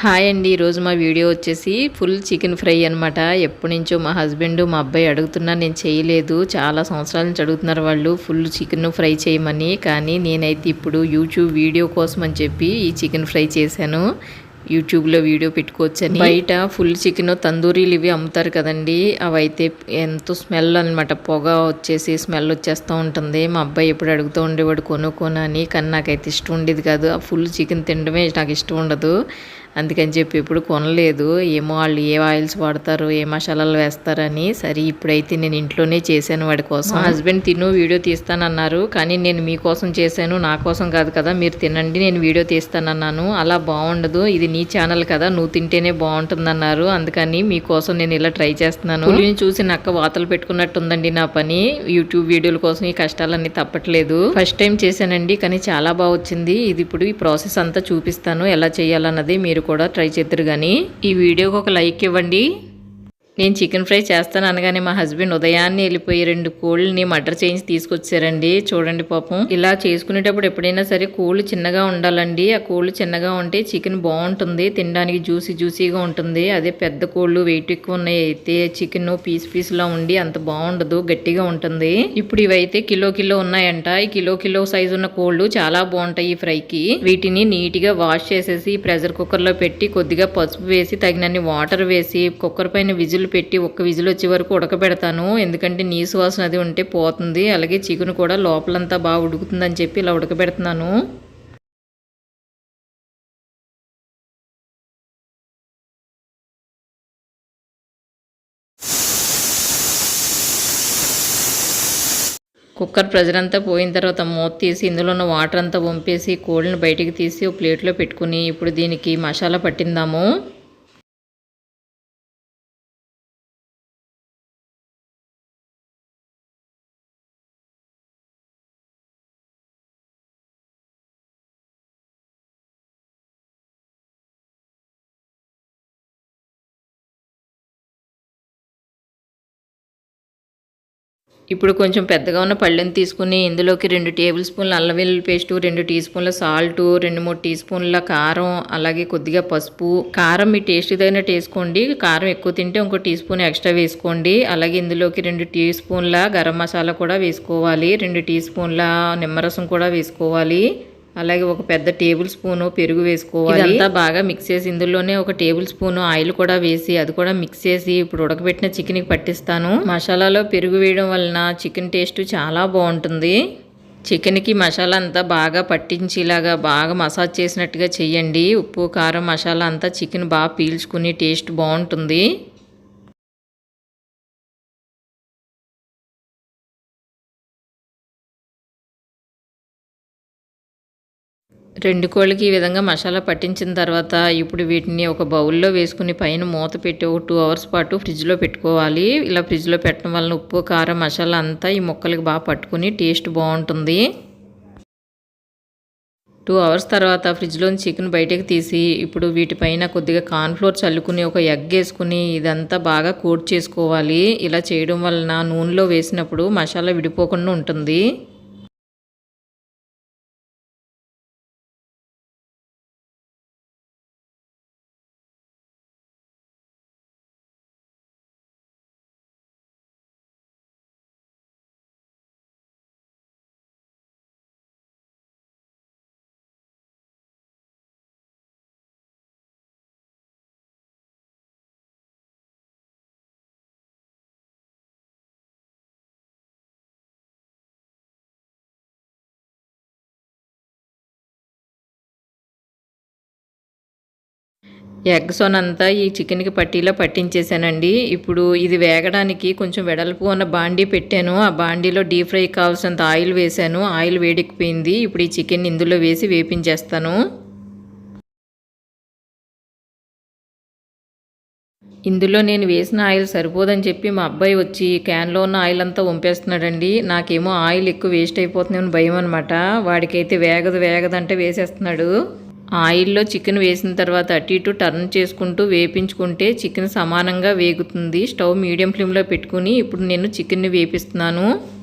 Hi అండి. ఈరోజు మా వీడియో వచ్చేసి ఫుల్ చికెన్ ఫ్రై అనమాట ఎప్పటి నుంచో మా హస్బెండ్ మా అబ్బాయి అడుగుతున్నా నేను చేయలేదు. చాలా సంవత్సరాల నుంచి అడుగుతున్నారు వాళ్ళు ఫుల్ చికెన్ ఫ్రై చేయమని. కానీ నేనైతే ఇప్పుడు యూట్యూబ్ వీడియో కోసం అని చెప్పి ఈ చికెన్ ఫ్రై చేశాను. యూట్యూబ్లో వీడియో పెట్టుకోవచ్చని. బయట ఫుల్ చికెన్ తందూరీలు ఇవి అమ్ముతారు కదండి. అవైతే ఎంతో స్మెల్ అనమాట పొగ వచ్చేసి స్మెల్ వచ్చేస్తూ ఉంటుంది. మా అబ్బాయి ఎప్పుడు అడుగుతూ ఉండేవాడు కొనుక్కోనని కానీ నాకైతే ఇష్టం ఉండేది కాదు. ఆ ఫుల్ చికెన్ తినడమే నాకు ఇష్టం ఉండదు. అందుకని చెప్పి ఎప్పుడు కొనలేదు. ఏమో వాళ్ళు ఏ ఆయిల్స్ వాడతారు ఏ మసాలాలు వేస్తారని. సరే ఇప్పుడైతే నేను ఇంట్లోనే చేశాను వాడి కోసం. హస్బెండ్ తిను వీడియో తీస్తానన్నారు. కానీ నేను మీకోసం చేశాను నా కోసం కాదు కదా. మీరు తినండి నేను వీడియో తీస్తానన్నాను. అలా బాగుండదు. ఇది నీ ఛానల్ కదా. నువ్వు తింటేనే బాగుంటుందన్నారు. అందుకని మీకోసం నేను ఇలా ట్రై చేస్తున్నాను. పులిని చూసి నక్క వాతలు పెట్టుకున్నట్టుందండి నా పని. యూట్యూబ్ వీడియోల కోసం ఈ కష్టాలన్నీ తప్పట్లేదు. ఫస్ట్ టైం చేశానండి కానీ చాలా బాగా వచ్చింది. ఇది ఇప్పుడు ఈ ప్రాసెస్ అంతా చూపిస్తాను. ఎలా చేయాలన్నది మీరు కూడా ట్రై చేద్దరు కానీ ఈ వీడియోకి ఒక లైక్ ఇవ్వండి. నేను చికెన్ ఫ్రై చేస్తాను అనగానే మా హస్బెండ్ ఉదయాన్నే వెళ్ళిపోయి రెండు కోళ్ళని మటర్ చేయించి తీసుకొచ్చారండి. చూడండి పాపం. ఇలా చేసుకునేటప్పుడు ఎప్పుడైనా సరే కోళ్ళు చిన్నగా ఉండాలండి. ఆ కోళ్ళు చిన్నగా ఉంటే చికెన్ బాగుంటుంది. తినడానికి జ్యూసీ జ్యూసీగా ఉంటుంది. అదే పెద్ద కోళ్ళు వెయిట్ ఎక్కువ ఉన్నాయి. అయితే చికెన్ పీస్ పీస్లా ఉండి అంత బాగుండదు. గట్టిగా ఉంటుంది. ఇప్పుడు ఇవైతే కిలో కిలో ఉన్నాయంట. ఈ కిలో కిలో సైజు ఉన్న కోళ్ళు చాలా బాగుంటాయి ఈ ఫ్రైకి. వీటిని నీట్గా వాష్ చేసేసి ప్రెషర్ కుక్కర్లో పెట్టి కొద్దిగా పసుపు వేసి తగినన్ని వాటర్ వేసి కుక్కర్ పైన విజిల్ పెట్టి ఒక్క విజిల్ వచ్చే వరకు ఉడకబెడతాను. ఎందుకంటే నీసు వాసన అది ఉంటే పోతుంది. అలాగే చికెన్ కూడా లోపలంతా బాగా ఉడుకుతుందని చెప్పి ఇలా ఉడకబెడుతున్నాను. కుక్కర్ ప్రెజర్ అంతా పోయిన తర్వాత మూత తీసి ఇందులో ఉన్న వాటర్ అంతా వంపేసి కోళ్ళని బయటికి తీసి ఒక ప్లేట్లో పెట్టుకుని ఇప్పుడు దీనికి మసాలా పట్టిందాము. ఇప్పుడు కొంచెం పెద్దగా ఉన్న పళ్ళెని తీసుకుని ఇందులోకి రెండు టేబుల్ స్పూన్ల అల్లం వెల్లుల్లి పేస్ట్ రెండు టీ స్పూన్ల సాల్ట్ రెండు మూడు టీ స్పూన్ల కారం అలాగే కొద్దిగా పసుపు. కారం మీ టేస్ట్ తగినట్టు వేసుకోండి. కారం ఎక్కువ తింటే ఇంకో టీ స్పూన్ ఎక్స్ట్రా వేసుకోండి. అలాగే ఇందులోకి రెండు టీ స్పూన్ల గరం మసాలా కూడా వేసుకోవాలి. రెండు టీ స్పూన్ల నిమ్మరసం కూడా వేసుకోవాలి. అలాగే ఒక పెద్ద టేబుల్ స్పూను పెరుగు వేసుకోవాలి. అంతా బాగా మిక్స్ చేసి ఇందులోనే ఒక టేబుల్ స్పూను ఆయిల్ కూడా వేసి అది కూడా మిక్స్ చేసి ఇప్పుడు ఉడకబెట్టిన చికెన్కి పట్టిస్తాను. మసాలాలో పెరుగు వేయడం వలన చికెన్ టేస్ట్ చాలా బాగుంటుంది. చికెన్కి మసాలా అంతా బాగా పట్టించేలాగా బాగా మసాజ్ చేసినట్టుగా చేయండి. ఉప్పు కారం మసాలా అంతా చికెన్ బాగా పీల్చుకుని టేస్ట్ బాగుంటుంది. రెండు కోళ్ళకి ఈ విధంగా మసాలా పట్టించిన తర్వాత ఇప్పుడు వీటిని ఒక బౌల్లో వేసుకుని పైన మూత పెట్టి ఒక టూ అవర్స్ పాటు ఫ్రిడ్జ్లో పెట్టుకోవాలి. ఇలా ఫ్రిడ్జ్లో పెట్టడం వలన ఉప్పు కారం మసాలా అంతా ఈ ముక్కలకి బాగా పట్టుకుని టేస్ట్ బాగుంటుంది. టూ అవర్స్ తర్వాత ఫ్రిడ్జ్లోని చికెన్ బయటకు తీసి ఇప్పుడు వీటిపైన కొద్దిగా కార్న్ఫ్లోర్ చల్లుకుని ఒక ఎగ్ వేసుకుని ఇదంతా బాగా కోట్ చేసుకోవాలి. ఇలా చేయడం వలన నూనెలో వేసినప్పుడు మసాలా విడిపోకుండా ఉంటుంది. ఎగ్ అంతా ఈ చికెన్కి పట్టీలో పట్టించేసానండి. ఇప్పుడు ఇది వేగడానికి కొంచెం వెడల్పు ఉన్న బాండీ పెట్టాను. ఆ బాండీలో డీప్ ఫ్రై కావాల్సినంత ఆయిల్ వేసాను ఆయిల్ వేడెక్కిపోయింది. ఇప్పుడు ఈ చికెన్ ఇందులో వేసి వేపించేస్తాను. ఇందులో నేను వేసిన ఆయిల్ సరిపోదని చెప్పి మా అబ్బాయి వచ్చి క్యాన్లో ఉన్న ఆయిల్ అంతా వంపేస్తున్నాడండి. నాకేమో ఆయిల్ ఎక్కువ వేస్ట్ అయిపోతుందేమో భయం అనమాట వాడికైతే వేగదు వేగదంటే వేసేస్తున్నాడు. ఆయిల్లో చికెన్ వేసిన తర్వాత అటు ఇటు టర్న్ చేసుకుంటూ వేపించుకుంటే చికెన్ సమానంగా వేగుతుంది. స్టవ్ మీడియం ఫ్లేమ్లో పెట్టుకుని ఇప్పుడు నేను చికెన్ని వేపిస్తున్నాను.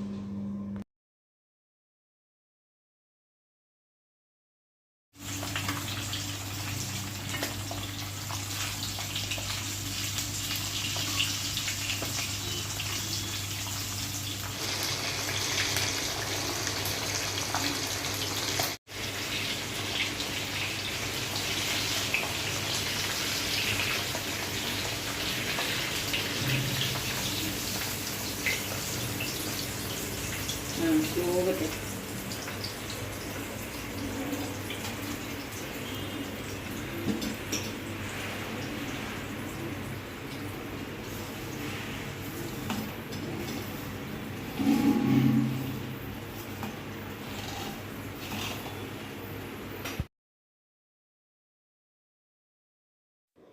嗯，行，我给。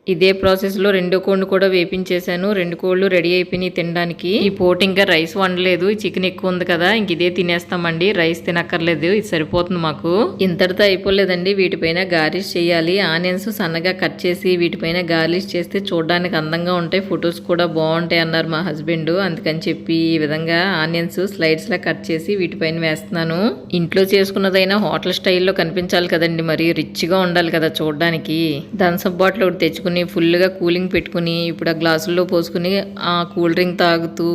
ఇదే ప్రాసెస్లో రెండో కోడిని కూడా వేపించేశాను. రెండు కోళ్ళు రెడీ అయిపోయినాయి తినడానికి. ఈ పోటీ ఇంకా రైస్ వండలేదు. చికెన్ ఎక్కువ ఉంది కదా ఇంక ఇదే తినేస్తామండి. రైస్ తినక్కర్లేదు. ఇది సరిపోతుంది మాకు. ఇంతటితో అయిపోలేదండి. వీటిపైన గార్లిష్ చేయాలి. ఆనియన్స్ సన్నగా కట్ చేసి వీటిపైన గార్లిష్ చేస్తే చూడడానికి అందంగా ఉంటాయి. ఫొటోస్ కూడా బాగుంటాయి అన్నారు మా హస్బెండ్ అందుకని చెప్పి ఈ విధంగా ఆనియన్స్ స్లైడ్స్ లా కట్ చేసి వీటిపైన వేస్తున్నాను. ఇంట్లో చేసుకున్నదైనా హోటల్ స్టైల్లో కనిపించాలి కదండి మరి. రిచ్గా ఉండాలి కదా చూడడానికి. థమ్స్అప్ బాటిల్ ఒకటి తెచ్చుకుని ఫుల్గా కూలింగ్ పెట్టుకుని ఇప్పుడు ఆ గ్లాసుల్లో పోసుకుని ఆ కూల్ డ్రింక్ తాగుతూ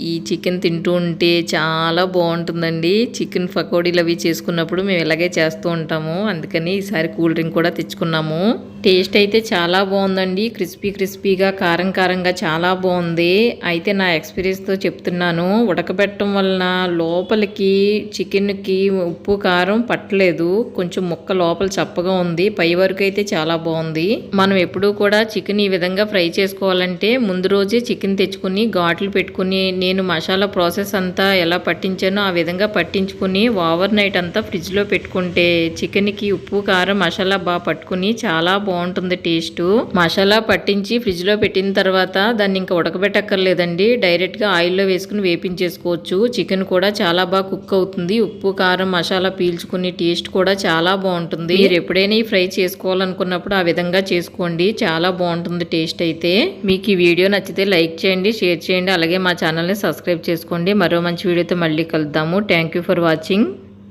ఈ చికెన్ తింటూ ఉంటే చాలా బాగుంటుందండి. చికెన్ పకోడీలు అవి చేసుకున్నప్పుడు మేము ఇలాగే చేస్తూ ఉంటాము. అందుకని ఈసారి కూల్ డ్రింక్ కూడా తెచ్చుకున్నాము. టేస్ట్ అయితే చాలా బాగుందండి. క్రిస్పీ క్రిస్పీగా కారం కారంగా చాలా బాగుంది. అయితే నా ఎక్స్పీరియన్స్తో చెప్తున్నాను ఉడకబెట్టడం వలన లోపలికి చికెన్కి ఉప్పు కారం పట్టలేదు. కొంచెం ముక్క లోపల చప్పగా ఉంది. పై వరకు అయితే చాలా బాగుంది. మనం ఎప్పుడూ కూడా చికెన్ ఈ విధంగా ఫ్రై చేసుకోవాలంటే ముందు రోజే చికెన్ తెచ్చుకుని ఘాట్లు పెట్టుకుని నేను మసాలా ప్రాసెస్ అంతా ఎలా పట్టించానో ఆ విధంగా పట్టించుకుని ఓవర్ నైట్ అంతా ఫ్రిడ్జ్లో పెట్టుకుంటే చికెన్కి ఉప్పు కారం మసాలా బాగా పట్టుకుని చాలా బాగుంటుంది టేస్ట్. మసాలా పట్టించి ఫ్రిడ్జ్లో పెట్టిన తర్వాత దాన్ని ఇంకా ఉడకబెట్టక్కర్లేదండి. డైరెక్ట్గా ఆయిల్లో వేసుకుని వేపించేసుకోవచ్చు. చికెన్ కూడా చాలా బాగా కుక్ అవుతుంది. ఉప్పు కారం మసాలా పీల్చుకుని టేస్ట్ కూడా చాలా బాగుంటుంది. మీరు ఎప్పుడైనా ఈ ఫ్రై చేసుకోవాలనుకున్నప్పుడు ఆ విధంగా చేసుకోండి. చాలా బాగుంటుంది టేస్ట్ అయితే. మీకు ఈ వీడియో నచ్చితే లైక్ చేయండి షేర్ చేయండి అలాగే మా ఛానల్ని సబ్స్క్రైబ్ చేసుకోండి. మరో మంచి వీడియోతో మళ్ళీ కలుద్దాము. Thank you for watching